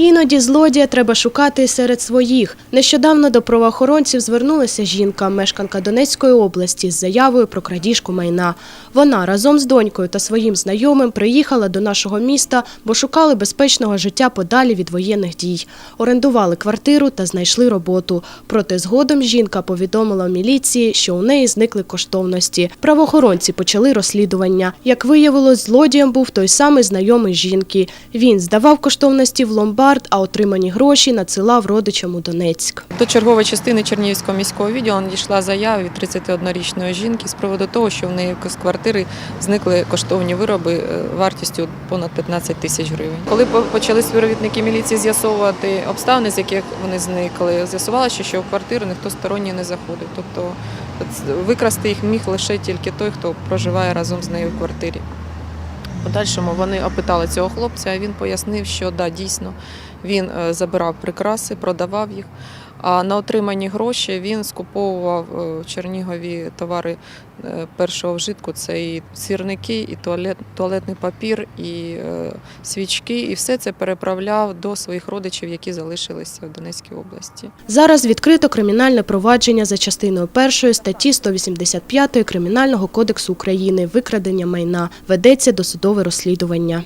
Іноді злодія треба шукати серед своїх. Нещодавно до правоохоронців звернулася жінка, мешканка Донецької області, з заявою про крадіжку майна. Вона разом з донькою та своїм знайомим приїхала до нашого міста, бо шукали безпечного життя подалі від воєнних дій. Орендували квартиру та знайшли роботу. Проте згодом жінка повідомила міліції, що у неї зникли коштовності. Правоохоронці почали розслідування. Як виявилось, злодієм був той самий знайомий жінки. Він здавав коштовності в ломбард, а отримані гроші надсилав родичам у Донецьк. До чергової частини Чернігівського міського відділу надійшла заява від 31-річної жінки з приводу того, що в неї з квартири зникли коштовні вироби е, вартістю понад 15 тисяч гривень. Коли почали співробітники міліції з'ясовувати обставини, з яких вони зникли, з'ясувалося, що в квартиру ніхто сторонній не заходив. Тобто викрасти їх міг лише тільки той, хто проживає разом з нею в квартирі. Подальшому вони опитали цього хлопця, він пояснив, що да, дійсно він е, забирав прикраси, продавав їх. А на отримані гроші він скуповував е, в Чернігові товари е, першого вжитку. Це і сірники, і туалет, туалетний папір, і е, свічки, і все це переправляв до своїх родичів, які залишилися в Донецькій області. Зараз відкрито кримінальне провадження за частиною першої статті 185 Кримінального кодексу України «Викрадення майна». Ведеться досудове розслідування.